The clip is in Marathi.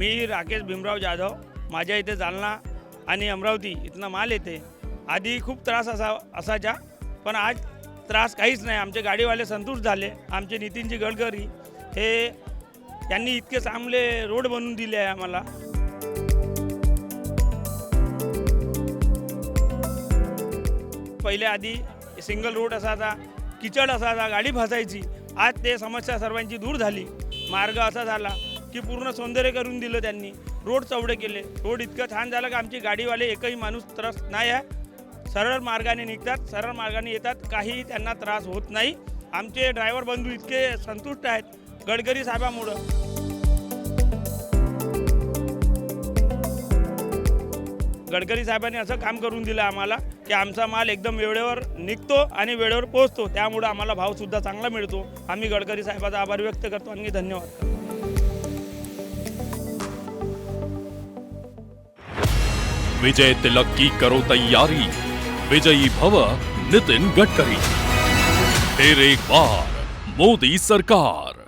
मी राकेश भीमराव जाधव माझ्या इथे जालना आणि अमरावती इथनं माल येते. आधी खूप त्रास असा असायचा पण आज त्रास काहीच नाही. आमचे गाडीवाले संतुष्ट झाले. आमचे नितीनजी गडकरी हे त्यांनी इतके चांगले रोड बनवून दिले आहे आम्हाला. पहिले आधी सिंगल रोड असायचा किचड असायचा गाडी फसायची. आज ते समस्या सर्वांची दूर झाली. मार्ग असा झाला. की पूर्ण सौंदर्य करून दिलं त्यांनी. रोड चौडे केले. रोड इतकं छान झालं की आमची गाडीवाले एकही माणूस त्रास नाही आहे. सरळ मार्गाने निघतात सरळ मार्गाने येतात. काही त्यांना त्रास होत नाही. आमचे ड्रायव्हर बंधू इतके संतुष्ट आहेत गडकरी साहेबामुळं. गडकरी साहेबांनी असं काम करून दिलं आम्हाला की आमचा माल एकदम वेळेवर निघतो आणि वेळेवर पोहोचतो. त्यामुळं आम्हाला भावसुद्धा चांगला मिळतो. आम्ही गडकरी साहेबाचा आभार व्यक्त करतो. आणि धन्यवाद. विजय तिलक की करो तैयारी। विजयी भव नितिन गडकरी। फिर एक बार मोदी सरकार।